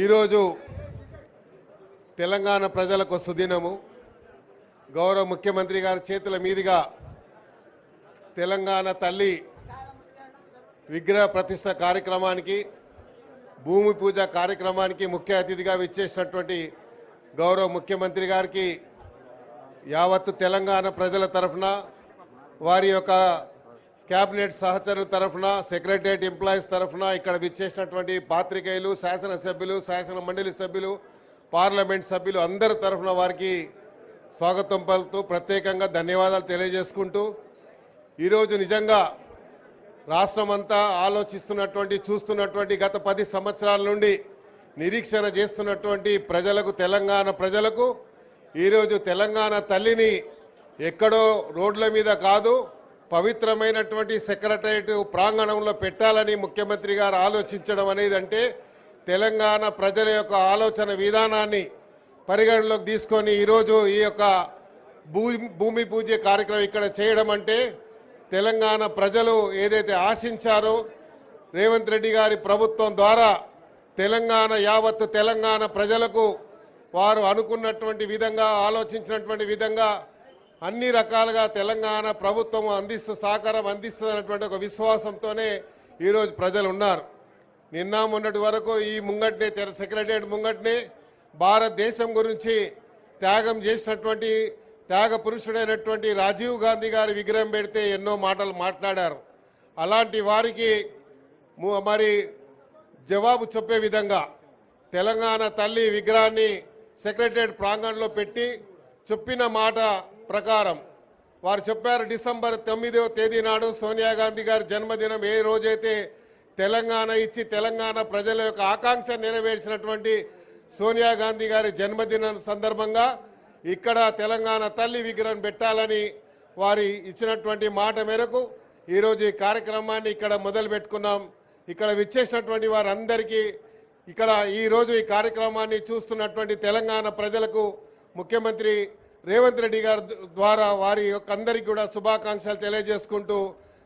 ఈరోజు తెలంగాణ ప్రజలకు సుదినము. గౌరవ ముఖ్యమంత్రి గారి చేతుల మీదుగా తెలంగాణ తల్లి విగ్రహ ప్రతిష్ట కార్యక్రమానికి భూమి పూజ కార్యక్రమానికి ముఖ్య అతిథిగా విచ్చేసినటువంటి గౌరవ ముఖ్యమంత్రి గారికి యావత్తు తెలంగాణ ప్రజల తరఫున వారి యొక్క క్యాబినెట్ సహచరుల తరఫున సెక్రటరియట్ ఎంప్లాయీస్ తరఫున ఇక్కడ విచ్చేసినటువంటి పాత్రికేయులు శాసనసభ్యులు శాసన మండలి సభ్యులు పార్లమెంట్ సభ్యులు అందరి తరఫున వారికి స్వాగతం పలుతూ ప్రత్యేకంగా ధన్యవాదాలు తెలియజేసుకుంటూ ఈరోజు నిజంగా రాష్ట్రమంతా ఆలోచిస్తున్నటువంటి చూస్తున్నటువంటి గత పది సంవత్సరాల నుండి నిరీక్షణ చేస్తున్నటువంటి ప్రజలకు తెలంగాణ ప్రజలకు ఈరోజు తెలంగాణ తల్లిని ఎక్కడో రోడ్ల మీద కాదు పవిత్రమైనటువంటి సెక్రటరియట్ ప్రాంగణంలో పెట్టాలని ముఖ్యమంత్రి గారు ఆలోచించడం అనేది అంటే తెలంగాణ ప్రజల యొక్క ఆలోచన విధానాన్ని పరిగణలోకి తీసుకొని ఈరోజు ఈ యొక్క భూ భూమి పూజ కార్యక్రమం ఇక్కడ చేయడం అంటే తెలంగాణ ప్రజలు ఏదైతే ఆశించారో రేవంత్ రెడ్డి గారి ప్రభుత్వం ద్వారా తెలంగాణ యావత్తు తెలంగాణ ప్రజలకు వారు అనుకున్నటువంటి విధంగా ఆలోచించినటువంటి విధంగా అన్ని రకాలుగా తెలంగాణ ప్రభుత్వం అందిస్తూ సహకారం అందిస్తుందన్నటువంటి ఒక విశ్వాసంతోనే ఈరోజు ప్రజలు ఉన్నారు. నిన్న మొన్నటి వరకు ఈ ముంగట్నే సెక్రటరియట్ ముంగట్నే భారతదేశం గురించి త్యాగం చేసినటువంటి త్యాగ పురుషుడైనటువంటి రాజీవ్ గాంధీ గారి విగ్రహం పెడితే ఎన్నో మాటలు మాట్లాడారు. అలాంటి వారికి మరి జవాబు చెప్పే విధంగా తెలంగాణ తల్లి విగ్రహాన్ని సెక్రటరియట్ ప్రాంగణంలో పెట్టి చెప్పిన మాట ప్రకారం వారు చెప్పారు డిసెంబర్ తొమ్మిదవ తేదీ నాడు సోనియా గాంధీ గారి జన్మదినం ఏ రోజైతే తెలంగాణ ఇచ్చి తెలంగాణ ప్రజల యొక్క ఆకాంక్ష నెరవేర్చినటువంటి సోనియా గాంధీ గారి జన్మదినం సందర్భంగా ఇక్కడ తెలంగాణ తల్లి విగ్రహం పెట్టాలని వారి ఇచ్చినటువంటి మాట మేరకు ఈరోజు ఈ కార్యక్రమాన్ని ఇక్కడ మొదలు పెట్టుకున్నాం ఇక్కడ విచ్చేసినటువంటి వారందరికీ ఇక్కడ ఈరోజు ఈ కార్యక్రమాన్ని చూస్తున్నటువంటి తెలంగాణ ప్రజలకు ముఖ్యమంత్రి రేవంత్ రెడ్డి గారి ద్వారా వారి యొక్క అందరికీ కూడా శుభాకాంక్షలు తెలియజేసుకుంటూ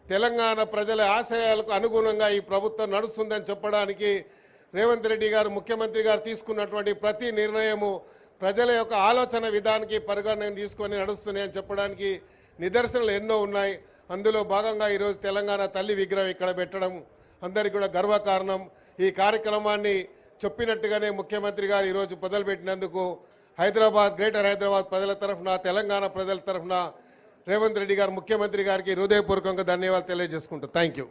తెలంగాణ ప్రజల ఆశయాలకు అనుగుణంగా ఈ ప్రభుత్వం నడుస్తుందని చెప్పడానికి రేవంత్ రెడ్డి గారు ముఖ్యమంత్రి గారు తీసుకున్నటువంటి ప్రతి నిర్ణయము ప్రజల యొక్క ఆలోచన విధానానికి పరిగణన తీసుకొని నడుస్తున్నాయని చెప్పడానికి నిదర్శనలు ఎన్నో ఉన్నాయి. అందులో భాగంగా ఈరోజు తెలంగాణ తల్లి విగ్రహం ఇక్కడ పెట్టడం అందరికీ కూడా గర్వకారణం. ఈ కార్యక్రమాన్ని చెప్పినట్టుగానే ముఖ్యమంత్రి గారు ఈరోజు మొదలుపెట్టినందుకు హైదరాబాద్ గ్రేటర్ హైదరాబాద్ ప్రజల తరఫున తెలంగాణ ప్రజల తరఫున రేవంత్ రెడ్డి గారు ముఖ్యమంత్రి గారికి హృదయపూర్వకంగా ధన్యవాదాలు తెలియజేసుకుంటూ. Thank you